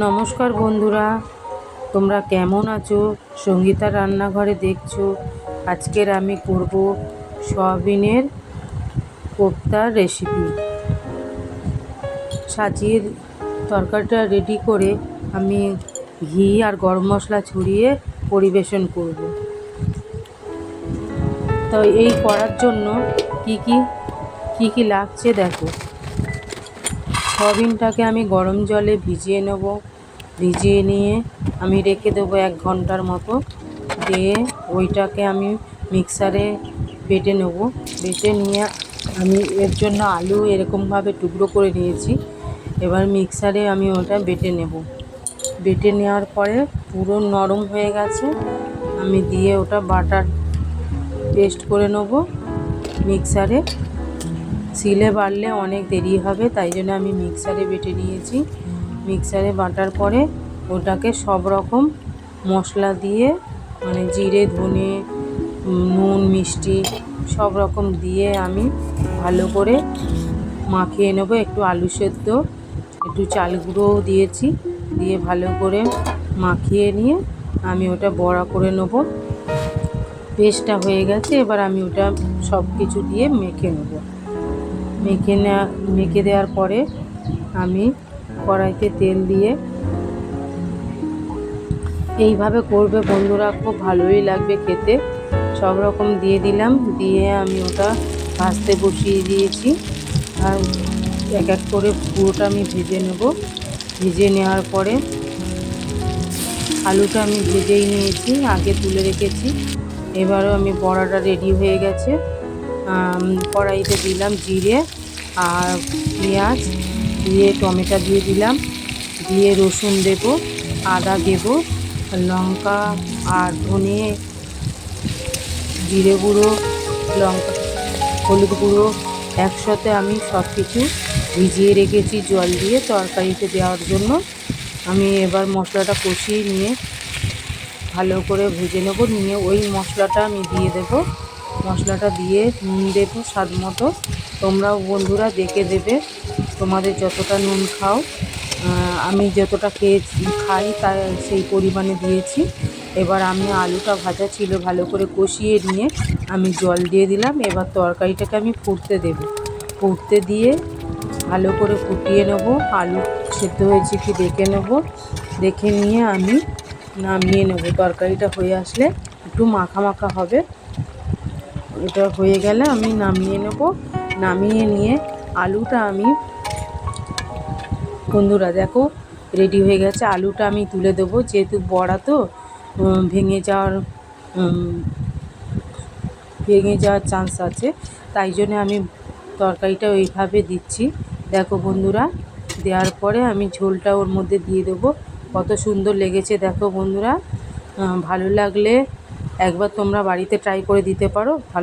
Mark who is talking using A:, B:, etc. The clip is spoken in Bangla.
A: নমস্কার বন্ধুরা, তোমরা কেমন আছো? সঙ্গীতার রান্নাঘরে দেখছ, আজকের আমি করব সয়াবিনের কোপ্তার রেসিপি সাজিয়ে তরকারিটা রেডি করে আমি ঘি আর গরম মশলা ছড়িয়ে পরিবেশন করব। তো এই করার জন্য কি কি কি কি লাগছে দেখো। সয়াবিনটাকে আমি গরম জলে ভিজিয়ে নেব। ভিজিয়ে নিয়ে আমি রেখে দেবো এক ঘণ্টার মতো। দিয়ে ওইটাকে আমি মিক্সারে বেটে নেব। বেটে নিয়ে আমি এর জন্য আলু এরকমভাবে টুকরো করে নিয়েছি। এবার মিক্সারে আমি ওটা বেটে নেব। বেটে নেওয়ার পরে পুরো নরম হয়ে গেছে। আমি দিয়ে ওটা বাটার পেস্ট করে নেব মিক্সারে। সিলে বাড়লে অনেক দেরি হবে, তাই জন্য আমি মিক্সারে বেটে নিয়েছি। মিক্সারে বাটার পরে ওটাকে সব রকম মশলা দিয়ে মানে জিরে, ধনে, নুন, মিষ্টি সব রকম দিয়ে আমি ভালো করে মাখিয়ে নেব। একটু আলু সেদ্ধ, একটু চাল গুঁড়োও দিয়েছি, দিয়ে ভালো করে মাখিয়ে নিয়ে আমি ওটা বড়া করে নেব। পেস্টটা হয়ে গেছে, এবার আমি ওটা সব কিছু দিয়ে মেখে নেব। মেখে নেওয়া মেখে দেওয়ার পরে আমি কড়াইতে তেল দিয়ে এইভাবে করবে বন্ধুরা, খুব ভালোই লাগবে খেতে। সব রকম দিয়ে দিলাম, দিয়ে আমি ওটা ভাজতে বসিয়ে দিয়েছি। আর এক এক করে পুরোটা আমি ভেজে নেব। ভেজে নেওয়ার পরে আলুটা আমি ভেজেই নিয়েছি, আগে তুলে রেখেছি। এবারও আমি বড়াটা রেডি হয়ে গেছে। কড়াইতে দিলাম জিরে আর পেঁয়াজ, দিয়ে টমেটো দিয়ে দিলাম, দিয়ে রসুন দেব, আদা দেব, লঙ্কা আর ধনে, জিরে গুঁড়ো, লঙ্কা, হলুদ গুঁড়ো, একসাথে আমি সব কিছু ভিজিয়ে রেখেছি জল দিয়ে তরকারিতে দেওয়ার জন্য। আমি এবার মশলাটা কষিয়ে নিয়ে ভালো করে ভেজে নেব, নিয়ে ওই মশলাটা আমি দিয়ে দেবো। মশলাটা দিয়ে নুন দেবো স্বাদ মতো। তোমরাও বন্ধুরা দেখে দেবে। তোমাদের যতটা নুন খাও আমি যতটা খেয়ে খাই তা সেই পরিমাণে দিয়েছি। এবার আমি আলুটা ভাজা ছিল ভালো করে কষিয়ে নিয়ে আমি জল দিয়ে দিলাম। এবার তরকারিটাকে আমি ফুটতে দেব। ফুটতে দিয়ে ভালো করে ফুটিয়ে নেব। আলু সেদ্ধ হয়েছে কি দেখে নেব। দেখে নিয়ে আমি নামিয়ে নেব। তরকারিটা হয়ে আসলে একটু মাখা মাখা হবে। এটা হয়ে গেলে আমি নামিয়ে নেব। নামিয়ে নিয়ে আলুটা আমি বন্ধুরা দেখো রেডি হয়ে গেছে। আলুটা আমি তুলে দেবো, যেহেতু বড়া তো ভেঙে যাওয়ার ভেঙে যাওয়ার চান্স আছে। তাই জন্য আমি তরকারিটা ওইভাবে দিচ্ছি। দেখো বন্ধুরা, দেওয়ার পরে আমি ঝোলটা ওর মধ্যে দিয়ে দেবো। কত সুন্দর লেগেছে, দেখো বন্ধুরা। ভালো লাগলে একবার তোমরা বাড়িতে ট্রাই করে দিতে পারো। ভালো